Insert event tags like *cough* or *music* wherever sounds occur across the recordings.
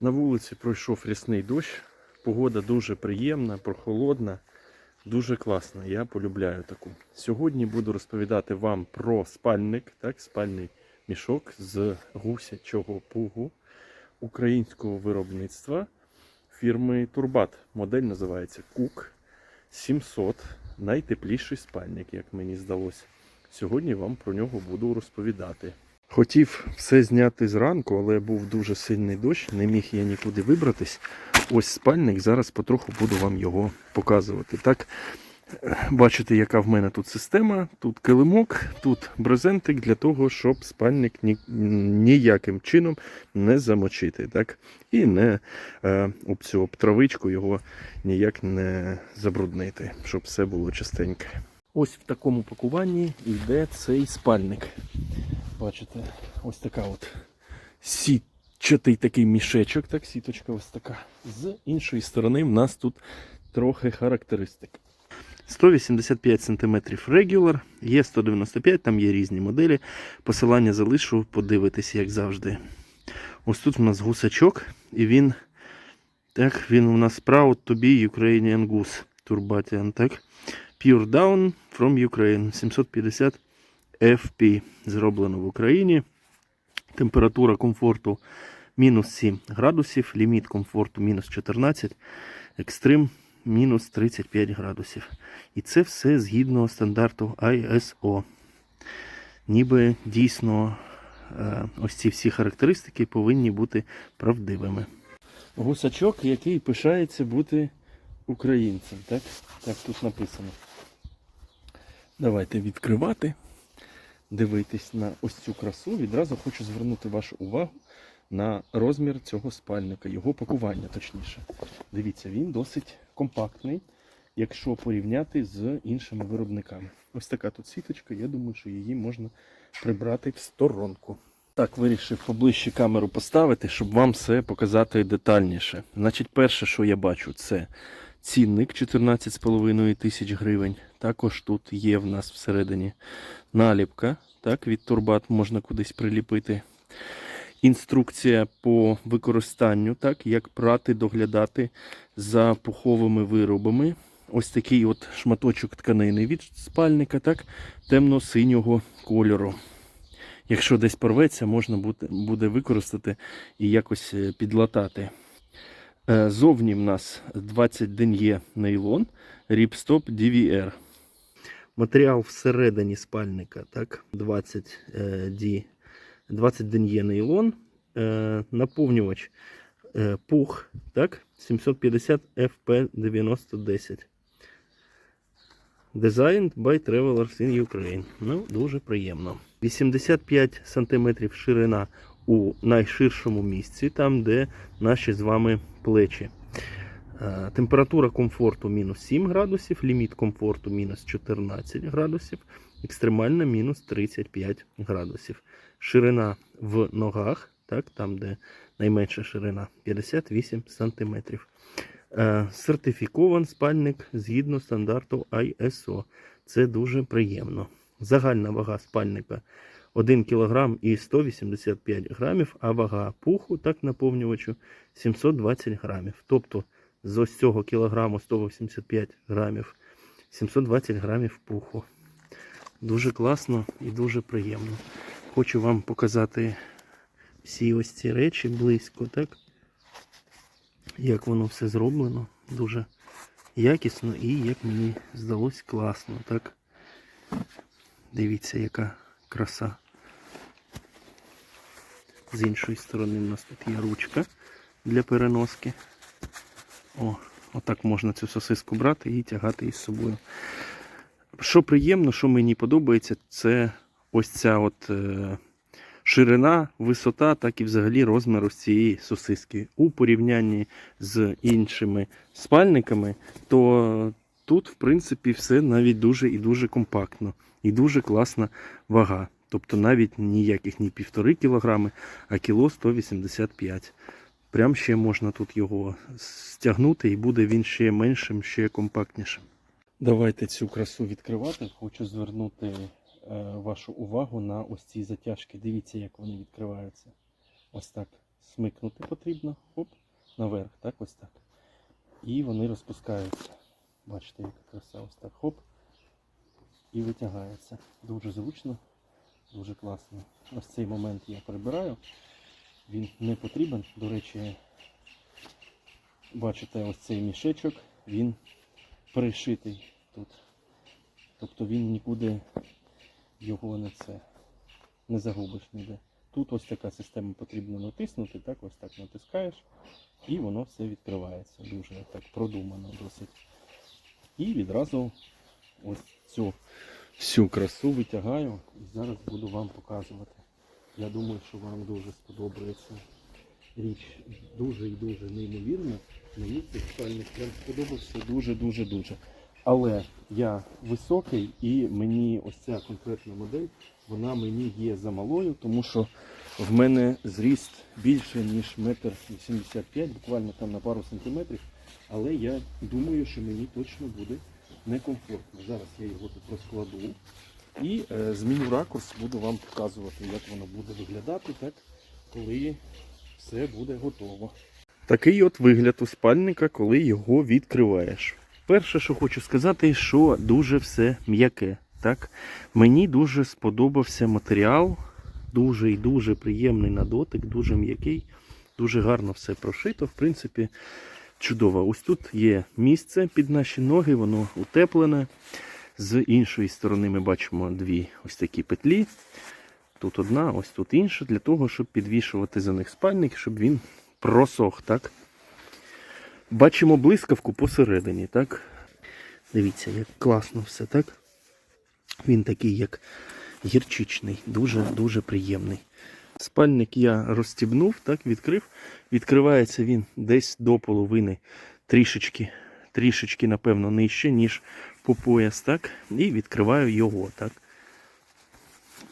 На вулиці пройшов рясний дощ. Погода дуже приємна, прохолодна, дуже класна. Я полюбляю таку. Сьогодні буду розповідати вам про спальник, так, спальний мішок з гусячого пугу українського виробництва фірми Турбат. Модель називається Кук 700. Найтепліший спальник, як мені здалося. Сьогодні вам про нього буду розповідати. Хотів все зняти зранку, але був дуже сильний дощ, не міг я нікуди вибратись. Ось спальник, зараз потроху буду вам його показувати. Так, бачите, яка в мене тут система. Тут килимок, тут брезентик для того, щоб спальник ні, ніяким чином не замочити. Так? І не е, об цю об травичку його ніяк не забруднити, щоб все було чистеньке. Ось в такому пакуванні йде цей спальник. Бачите, ось така от сітчатий такий мішечок, так, сіточка ось така. З іншої сторони в нас тут трохи характеристик. 185 см Regular, є 195, там є різні моделі. Посилання залишу, подивитись, як завжди. Ось тут у нас гусачок, і він, так, він у нас Proud to be Ukrainian Goose Turbatian, так. Pure Down from Ukraine 750 FP. Зроблено в Україні. Температура комфорту мінус 7 градусів, ліміт комфорту мінус 14, екстрим мінус 35 градусів. І це все згідно стандарту ISO. Ніби дійсно е, ось ці всі характеристики повинні бути правдивими. Гусачок, який пишається бути українцем. Так, так тут написано. Давайте відкривати дивитись на ось цю красу, відразу хочу звернути вашу увагу на розмір цього спальника, його пакування точніше. Дивіться, він досить компактний, якщо порівняти з іншими виробниками. Ось така тут сіточка, я думаю, що її можна прибрати в сторонку. Так, вирішив поближче камеру поставити, щоб вам все показати детальніше. Значить, перше, що я бачу, це цінник 14,5 тисяч гривень. Також тут є в нас всередині наліпка. Так, від турбат можна кудись приліпити. Інструкція по використанню, так, як прати, доглядати за пуховими виробами. Ось такий от шматочок тканини від спальника, так, темно-синього кольору. Якщо десь порветься, можна буде, використати і якось е, підлатати. Е, Зовні в нас 20 ден'є нейлон, ріпстоп DVR. Матеріал всередині спальника, так, 20 е, D, 20 ден'є нейлон, е, наповнювач е, пух, так, 750 FP9010. Designed by Travelers in Ukraine. Ну, дуже приємно. 85 см ширина у найширшому місці, там, де наші з вами плечі. Е, Температура комфорту мінус 7 градусів, ліміт комфорту мінус 14 градусів, екстремальна мінус 35 градусів. Ширина в ногах, так, там, де найменша ширина 58 см. Сертифікован спальник згідно стандарту ISO. Це дуже приємно. Загальна вага спальника 1 кг і 185 грамів, а вага пуху, так наповнювачу 720 грамів. Тобто з ось цього кілограму 185 грамів, 720 грамів пуху. Дуже класно і дуже приємно. Хочу вам показати всі ось ці речі близько, так? Як воно все зроблено. Дуже якісно і, як мені здалось, класно, так? Дивіться, яка краса. З іншої сторони у нас тут є ручка для переноски. О, отак можна цю сосиску брати і тягати із собою. Що приємно, що мені подобається, це ось ця от е, ширина, висота, так і взагалі розмір ось цієї сосиски. У порівнянні з іншими спальниками, то тут, в принципі, все навіть дуже і дуже компактно. І дуже класна вага. Тобто навіть ніяких ні півтори кілограми, а кіло 185. Прям ще можна тут його стягнути і буде він ще меншим, ще компактнішим. Давайте цю красу відкривати. Хочу звернути е, вашу увагу на ось ці затяжки. Дивіться, як вони відкриваються. Ось так смикнути потрібно. Оп, наверх, так, ось так. І вони розпускаються. Бачите, яка краса, ось так. Хоп. І витягається. Дуже зручно, дуже класно. Ось цей момент я прибираю. Він не потрібен. До речі, бачите, ось цей мішечок, він пришитий тут. Тобто він нікуди його не це не загубиш ніде. Тут ось така система потрібно натиснути, так ось так натискаєш, і воно все відкривається. Дуже так продумано досить. І відразу ось цю всю красу витягаю і зараз буду вам показувати. Я думаю, що вам дуже сподобається річ. Дуже і дуже неймовірна. Мені цей спальник прям сподобався дуже-дуже дуже. Але я високий і мені ось ця конкретна модель, вона мені є замалою, тому що в мене зріст більше, ніж метр 85, буквально там на пару сантиметрів. Але я думаю, що мені точно буде некомфортно. Зараз я його тут розкладу і е, зміню ракурс, буду вам показувати, як воно буде виглядати, так, коли все буде готово. Такий от вигляд у спальника, коли його відкриваєш. Перше, що хочу сказати, що дуже все м'яке. Так? Мені дуже сподобався матеріал, дуже і дуже приємний на дотик, дуже м'який, дуже гарно все прошито. В принципі, чудово. Ось тут є місце під наші ноги, воно утеплене. З іншої сторони ми бачимо дві ось такі петлі. Тут одна, ось тут інша, для того, щоб підвішувати за них спальник, щоб він просох. так? Бачимо блискавку посередині, так? Дивіться, як класно все, так? Він такий, як гірчичний, дуже-дуже приємний. Спальник я розстібнув, так, відкрив. Відкривається він десь до половини, трішечки, трішечки, напевно, нижче, ніж по пояс, так? І відкриваю його, так?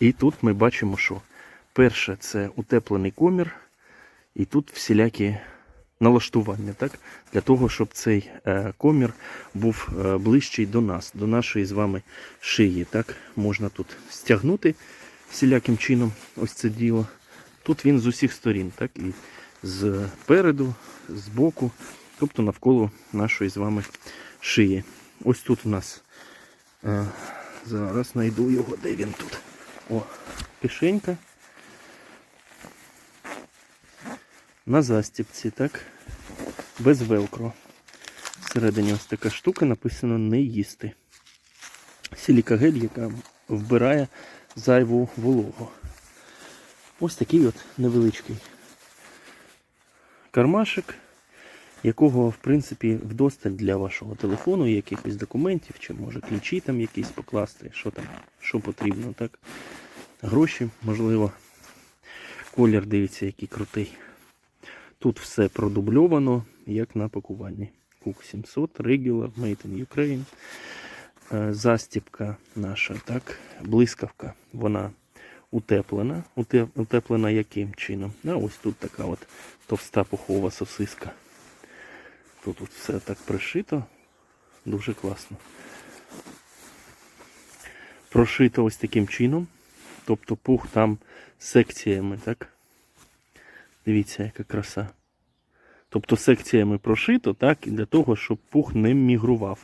І тут ми бачимо, що перше це утеплений комір, і тут всілякі налаштування, так? Для того, щоб цей е, комір був е, ближчий до нас, до нашої з вами шиї. Так? Можна тут стягнути всіляким чином ось це діло. Тут він з усіх сторін, так? І з переду, з боку, тобто навколо нашої з вами шиї. Ось тут у нас е, зараз знайду його, де він тут. О, кишенька. На застіпці, так? Без велкро. Всередині ось така штука написано не їсти. Сілікагель, яка вбирає зайву вологу. Ось такий от невеличкий кармашик, якого, в принципі, вдосталь для вашого телефону, якихось документів, чи може ключі там якісь покласти, що там, що потрібно, так? Гроші, можливо. Колір, дивіться, який крутий. Тут все продубльовано, як на пакуванні. Cook 700, Regular, Made in Ukraine. Е, Застіпка наша, так, блискавка, вона утеплена. Утеплена яким чином? А ось тут така от товста пухова сосиска. Тут от все так пришито. Дуже класно. Прошито ось таким чином. Тобто пух там секціями, так? Дивіться, яка краса. Тобто секціями прошито, так, для того, щоб пух не мігрував.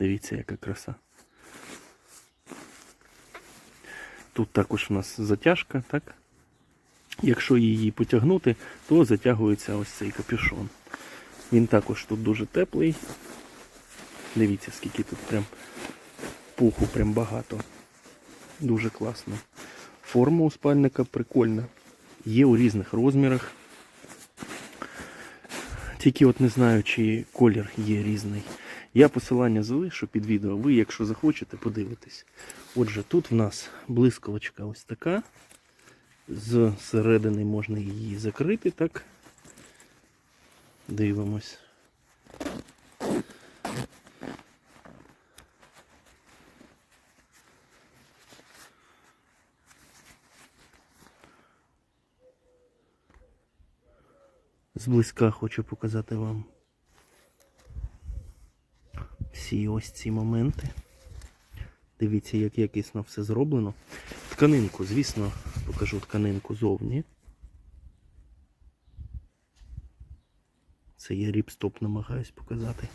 Дивіться, яка краса. Тут також у нас затяжка, так? Якщо її потягнути, то затягується ось цей капюшон. Він також тут дуже теплий. Дивіться, скільки тут прям пуху прям багато. Дуже класно. Форма у спальника прикольна. Є у різних розмірах. Тільки от не знаю, чи колір є різний. Я посилання залишу під відео. Ви, якщо захочете, подивитесь. Отже, тут в нас блискавочка ось така. З середини можна її закрити, так. Дивимось. Зблизька хочу показати вам ці ось ці моменти. Дивіться, як якісно все зроблено. Тканинку, звісно, покажу тканинку зовні. Це я ріпстоп намагаюсь показати.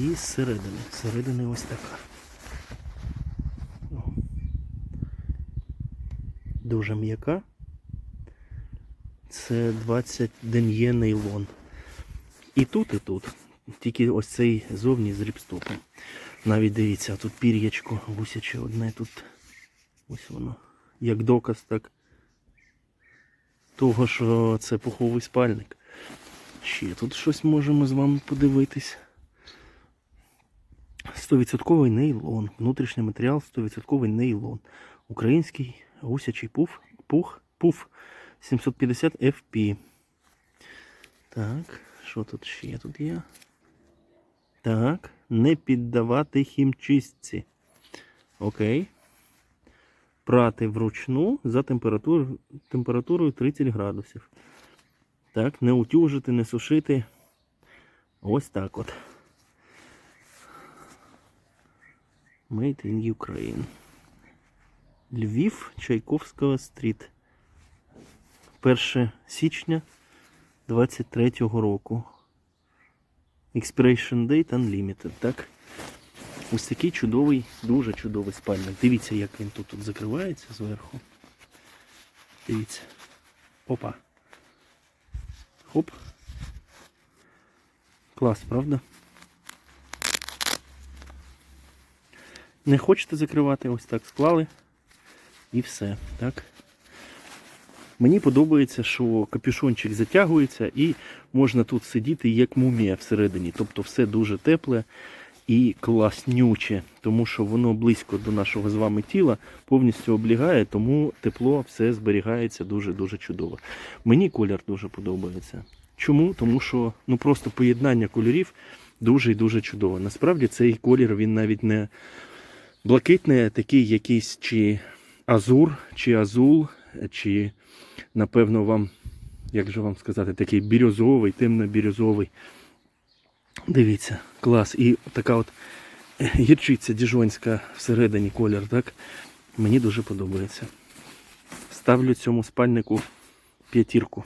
І зсередини. Зсередини ось така. О. Дуже м'яка. Це 20 ден'є нейлон. І тут, і тут. Тільки ось цей зовні з ріпстопом. Навіть дивіться, тут пір'ячко гусяче одне тут. Ось воно. Як доказ, так. Того, що це пуховий спальник. Ще тут щось можемо з вами подивитись. 100% нейлон. Внутрішній матеріал 100% нейлон. Український гусячий пуф, пух, пуф 750 FP. Так, що тут ще тут є? Так, не піддавати хімчистці. Окей. Прати вручну за температур, температурою 30 градусів. Так, не утюжити, не сушити. Ось так от. Made in Ukraine. Львів, Чайковського стріт. 1 січня 23-го року. Expiration date unlimited, так? Ось такий чудовий, дуже чудовий спальник. Дивіться, як він тут, тут закривається зверху. Дивіться. Опа. Хоп. Клас, правда? Не хочете закривати, ось так склали. І все, так? Мені подобається, що капюшончик затягується і можна тут сидіти як мумія всередині. Тобто все дуже тепле і класнюче, тому що воно близько до нашого з вами тіла повністю облягає, тому тепло все зберігається дуже-дуже чудово. Мені колір дуже подобається. Чому? Тому що ну просто поєднання кольорів дуже і дуже чудове. Насправді цей колір він навіть не блакитний, а такий якийсь чи азур, чи азул, чи, напевно, вам, як же вам сказати, такий бірюзовий, темно-бірюзовий. Дивіться, клас. І така от гірчиця діжонська всередині колір, так? Мені дуже подобається. Ставлю цьому спальнику п'ятірку.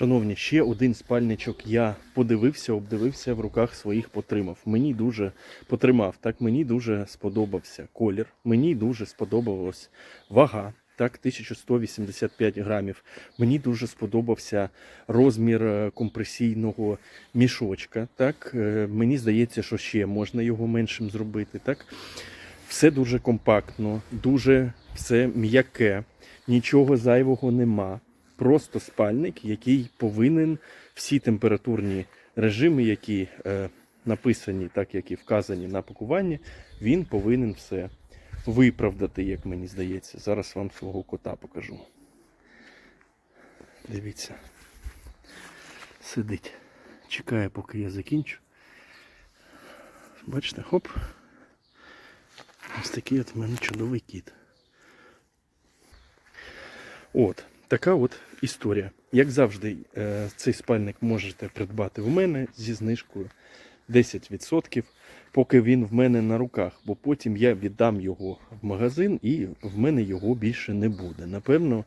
Шановні, ще один спальничок я подивився, обдивився в руках своїх потримав. Мені дуже потримав, так мені дуже сподобався колір. Мені дуже сподобалась вага. Так, 1185 грамів. Мені дуже сподобався розмір е, компресійного мішочка. Так, Е, мені здається, що ще можна його меншим зробити. Так, все дуже компактно, дуже все м'яке, нічого зайвого нема. Просто спальник, який повинен всі температурні режими, які е, написані, так як і вказані на пакуванні, він повинен все виправдати, як мені здається. Зараз вам свого кота покажу. Дивіться. Сидить. Чекає, поки я закінчу. Бачите, хоп. Ось такий от в мене чудовий кіт. От, така от історія. Як завжди, е, цей спальник можете придбати в мене зі знижкою 10%, поки він в мене на руках, бо потім я віддам його в магазин і в мене його більше не буде. Напевно,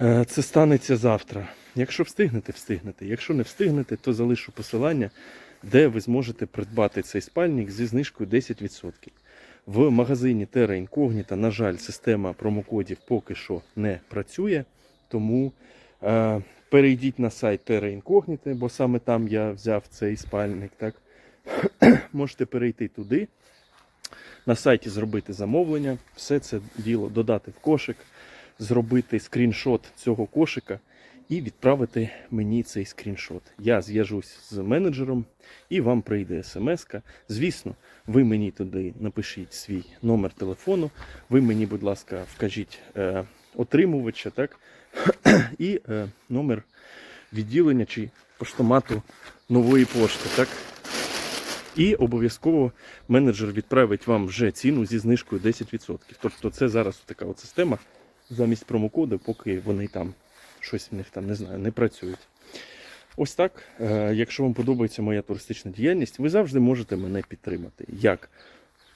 е, це станеться завтра. Якщо встигнете, встигнете. Якщо не встигнете, то залишу посилання, де ви зможете придбати цей спальник зі знижкою 10%. В магазині Terra Incognita, на жаль, система промокодів поки що не працює, тому е, перейдіть на сайт Terra Incognita, бо саме там я взяв цей спальник. Так? *clears throat* Можете перейти туди, на сайті зробити замовлення, все це діло додати в кошик, зробити скріншот цього кошика і відправити мені цей скріншот. Я зв'яжусь з менеджером і вам прийде смс-ка. Звісно, ви мені туди напишіть свій номер телефону, ви мені, будь ласка, вкажіть е, отримувача, так? *clears throat* і е, номер відділення чи поштомату нової пошти. так? І обов'язково менеджер відправить вам вже ціну зі знижкою 10%. Тобто це зараз така от система замість промокоду, поки вони там щось в них там не знаю, не працюють. Ось так. Е, Якщо вам подобається моя туристична діяльність, ви завжди можете мене підтримати. Як?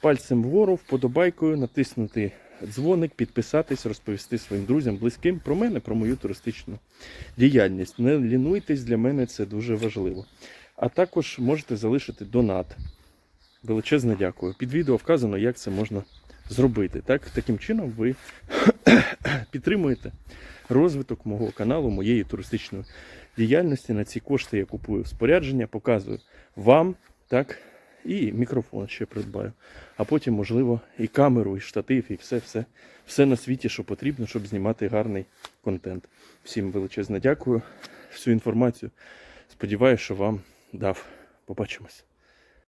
Пальцем вгору, вподобайкою, натиснути дзвоник, підписатись, розповісти своїм друзям, близьким про мене, про мою туристичну діяльність. Не лінуйтесь, для мене це дуже важливо. А також можете залишити донат. Величезне дякую. Під відео вказано, як це можна зробити. Так, таким чином ви *clears throat* підтримуєте розвиток мого каналу, моєї туристичної діяльності. На ці кошти я купую спорядження, показую вам, так, і мікрофон ще придбаю. А потім, можливо, і камеру, і штатив, і все, все, все на світі, що потрібно, щоб знімати гарний контент. Всім величезне дякую. Всю інформацію сподіваюся, що вам дав. Побачимось.